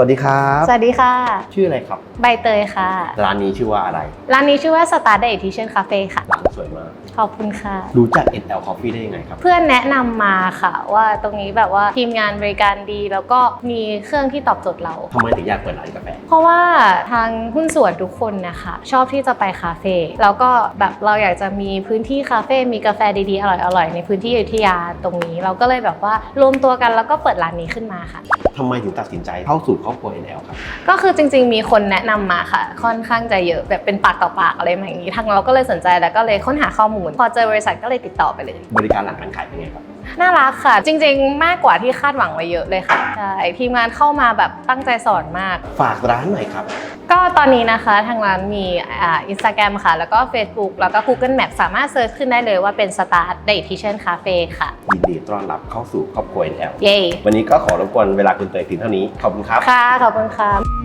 วัสดีครับ สวัสดีค่ะ ชื่ออะไรครับ ใบเตยค่ะ ร้านนี้ชื่อว่าอะไร ร้านนี้ชื่อว่า Star Day Edition Cafe ค่ะ ร้านสวยมาก ขอบคุณค่ะ รู้จัก NL Coffee ได้ยังไงครับ เพื่อนแนะนำมาค่ะว่าตรงนี้แบบว่าทีมงานบริการดี แล้วก็มีเครื่องที่ตอบโจทย์เรา ทำไมถึงอยากเปิดร้านกาแฟ เพราะว่าทางหุ้นส่วนทุกคนนะคะ ชอบที่จะไปคาเฟ่แล้วก็แบบเราอยากจะมีพื้นที่คาเฟ่มีกาแฟดีๆอร่อยๆในพื้นที่อยุธยาตรงนี้ เราก็เลยแบบว่ารวมตัวกันแล้วก็เปิดร้านนี้ขึ้นมาค่ะ ทำไมถึงตัดสินใจเข้าสู่ครอบครัว NL ครับ ก็คือจริง ๆ มีคนแนะนำมาค่ะ ค่อนข้างจะเยอะแบบเป็นปากต่อปากอะไรแบบนี้ทางเราก็เลยสนใจแล้วก็เลยค้นหาข้อมูล พอเจอบริษัทก็เลยติดต่อไปเลย บริการหลังการขายเป็นไงครับ น่ารักค่ะ จริง ๆ มากกว่าที่คาดหวังไว้เยอะเลยค่ะใช่ทีมงานเข้ามาแบบตั้งใจสอนมาก ฝากร้านหน่อยครับ ก็ตอนนี้นะคะทางร้านมีอ่าอินสตาแกรมค่ะ แล้วก็ Facebook แล้วก็ Google Map สามารถเซิร์ชขึ้นได้เลยว่าเป็น Start Dietitian Cafe ค่ะ ยินดีต้อนรับเข้าสู่ครอบครัว NL เย้วันนี้ก็ขอรบกวนเวลาคุณเตยเพียงเท่านี้ ขอบคุณครับ ค่ะ ขอบคุณค่ะ